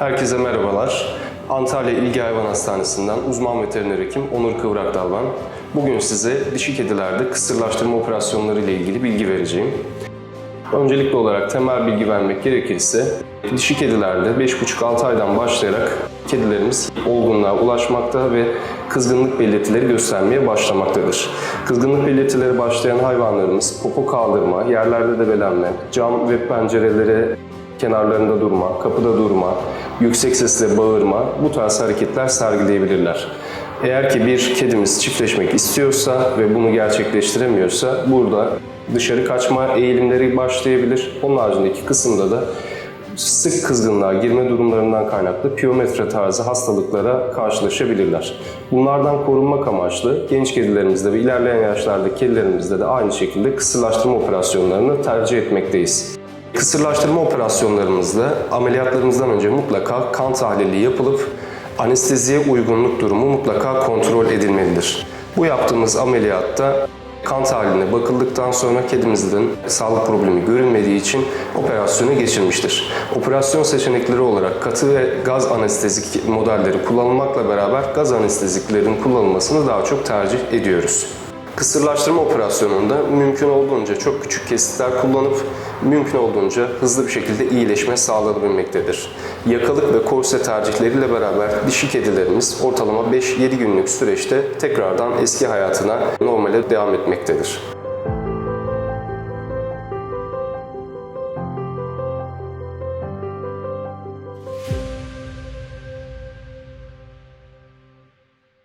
Herkese merhabalar. Antalya İlgi Hayvan Hastanesi'nden uzman veteriner hekim Onur Kıvrakdal ben. Bugün size dişi kedilerde kısırlaştırma operasyonları ile ilgili bilgi vereceğim. Öncelikli olarak temel bilgi vermek gerekirse dişi kedilerde 5,5-6 aydan başlayarak kedilerimiz olgunluğa ulaşmakta ve kızgınlık belirtileri göstermeye başlamaktadır. Kızgınlık belirtileri başlayan hayvanlarımız popo kaldırma, yerlerde debelenme, cam ve pencerelere kenarlarında durma, kapıda durma, yüksek sesle bağırma bu tarz hareketler sergileyebilirler. Eğer ki bir kedimiz çiftleşmek istiyorsa ve bunu gerçekleştiremiyorsa burada dışarı kaçma eğilimleri başlayabilir. Onun haricindeki kısımda da sık kızgınlığa girme durumlarından kaynaklı piyometre tarzı hastalıklara karşılaşabilirler. Bunlardan korunmak amaçlı genç kedilerimizde ve ilerleyen yaşlardaki kedilerimizde de aynı şekilde kısırlaştırma operasyonlarını tercih etmekteyiz. Kısırlaştırma operasyonlarımızda ameliyatlarımızdan önce mutlaka kan tahlili yapılıp anesteziye uygunluk durumu mutlaka kontrol edilmelidir. Bu yaptığımız ameliyatta kan tahliliine bakıldıktan sonra kedimizin sağlık problemi görünmediği için operasyona geçilmiştir. Operasyon seçenekleri olarak katı ve gaz anestezik modelleri kullanılmakla beraber gaz anesteziklerin kullanılmasını daha çok tercih ediyoruz. Kısırlaştırma operasyonunda mümkün olduğunca çok küçük kesitler kullanıp mümkün olduğunca hızlı bir şekilde iyileşme sağlanabilmektedir. Yakalık ve korse tercihleriyle beraber dişi kedilerimiz ortalama 5-7 günlük süreçte tekrardan eski hayatına normale devam etmektedir.